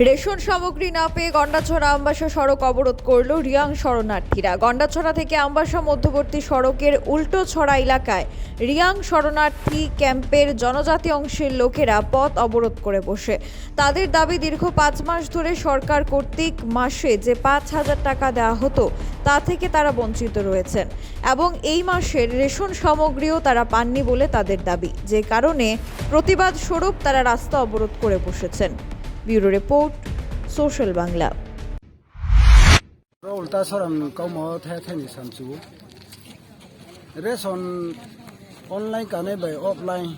Ration সামগ্রী না পেয়ে গন্ডাছড়া আমবাসা সড়ক অবরোধ করল রিয়াং শরণার্থীরা। গন্ডাছড়া থেকে আমবাসা মধ্যবর্তী সড়কের উল্টো ছড়া এলাকায় রিয়াং শরণার্থী ক্যাম্পের জনজাতি অংশের লোকেরা পথ অবরোধ করে বসে। তাদের দাবি, দীর্ঘ পাঁচ মাস ধরে সরকার কর্তৃক মাসে যে পাঁচ হাজার টাকা দেওয়া হতো, তা থেকে তারা বঞ্চিত রয়েছেন এবং এই মাসের রেশন সামগ্রীও তারা পাননি বলে তাদের দাবি। যে কারণে প্রতিবাদ স্বরূপ তারা রাস্তা অবরোধ করে বসেছেন। Bureau report social Bangla Rol ta soram kau mo the the ni sam chu. Reson online kane by offline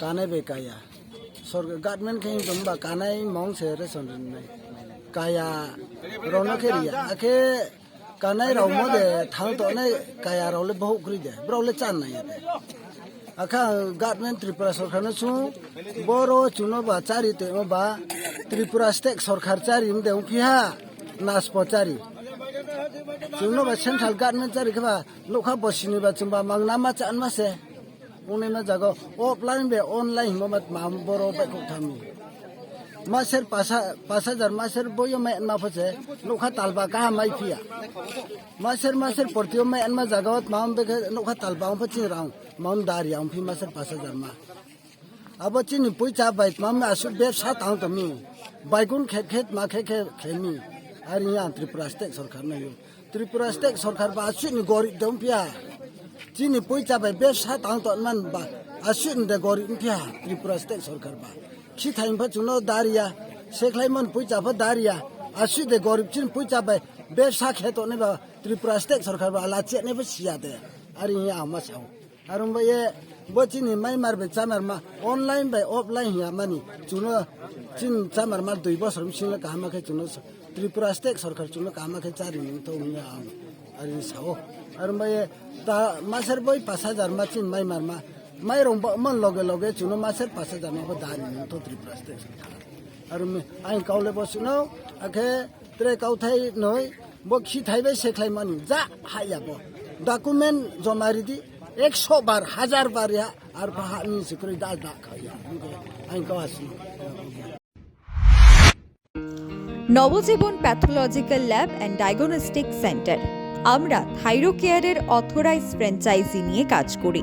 kane be kaya. Sor government khin dum ba kanai mong se reson nai. Kaya rono ke ria ake kanai rau mo de thang to nai kaya rau le bahuk kri de. Bro le chan nai de. akha government tripura sarkar na chu boro chuno ba chari te ba tripura state sarkar chari mde ukiha naspo chari chuno ba central government chari kha lokha bosini মাসের পাঁচ হাজার মাসের বইও মে এনমা ফসে লোখা তালবা কাহা মাই ফিয়া। মাসের মাসের প্রতিও মে এনমা জাগাওত মাম বেকে লোখা তালবা অম ফচি রাও মাম দারি অম ফি মাসের পাঁচ হাজার মা। আবো চিনি পয়সা বাইক মাম আসু ব্যবসা তাও তুমি বাইগুন খেত খেত মা খে খে খেমি আর ইয়া ত্রিপুরা স্টেট সরকার নাই ত্রিপুরা স্টেট সরকার বা আসু নি গরিব দম ফিয়া। চিনি পয়সা বাই ব্যবসা তাও তো মান বা আসু দে গরিব ফিয়া, ত্রিপুরা স্টেট সরকার বা। खि थाइमफा चुनो दारिया सेख्लाइमन पुइचाफा दारिया आसु दे गरीब चिन पुइचा बाय बे सा खेतो ने बा त्रिपुरा स्टेट सरकार बा लाचे ने बा सिया दे आरि या आमा साव आरो बा ये बचिनि माइ मार बे चामार मा ऑनलाइन बाय ऑफलाइन या मानि चुनो चिन चामार मा दुई बसर मिसिन कामा चुनो त्रिपुरा स्टेट सरकार चुनो कामा खे तो साव आरो बा ये ता मासर बय 5000 मा चिन chuno ma ser pase jama ba dari no to tripura state আর আই কাউলে বসিনো আখে ত্রে কাউ থাই নই ব খি থাইবে সেখলাই মানি যা হাইয়াব ডকুমেন্ট জমারি দি একশো বার হাজার বার আর পাহাড়ি সিকুরি দা দা খাইয়া আই কাউ আসি Nabajiban pathological lab and diagnostic centre আমরা থাইরোকেয়ারের অথরাইজ ফ্র্যাঞ্চাইজি নিয়ে কাজ করি